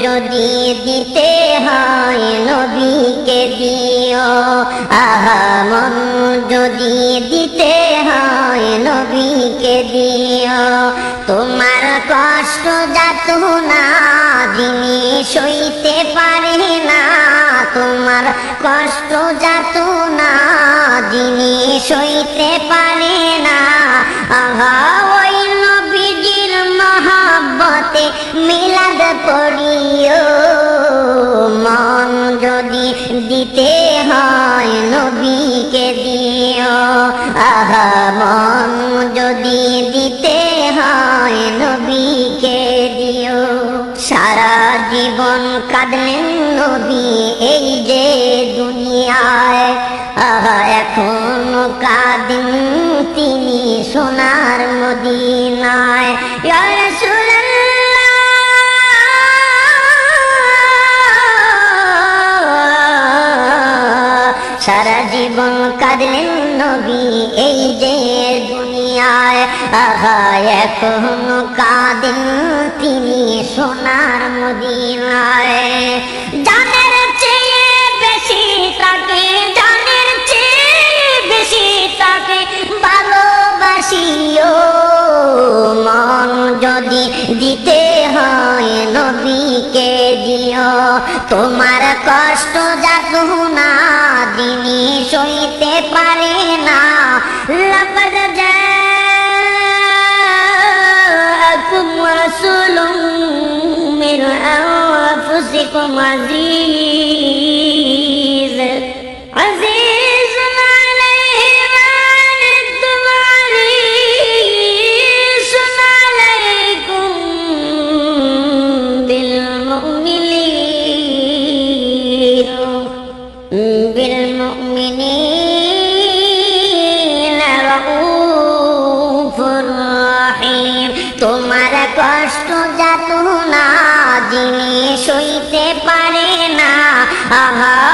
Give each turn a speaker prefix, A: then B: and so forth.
A: যদি দিতে হয় নবীকে দিও, আহা। মন যদি দিতে হয় নবীকে দিও। তোমার কষ্ট যাত না যিনি সইতে পারে না, তোমার কষ্ট যাত না জিনিস সইতে পারে পড়িও, মন যদি দিতে হয় নবীকে দিও, আহা, মন যদি দিতে হয় নবীকে দিও। সারা জীবন কাঁদলেন নবী এই যে দুনিয়ায়, আহা, এখন কাঁদেন তিনি সোনার মদিনায়। সারা জীবন কাঁদলেন নবী, এই যে দুনিয়ায়। আহা, এখনও কাঁদেন তিনি সোনার মদিনায়। জানের চেয়ে বেশি তাকে, জানের চেয়ে বেশি তাকে ভালোবাসিও মন যদি দিতে হয় নবীকে দিও, তোমার কষ্ট যাত না। পারে না লাকাদ জাআকুম রাসূলুম মিন আনফুসিকুম আজিজ যাত সইতে পারে না আহা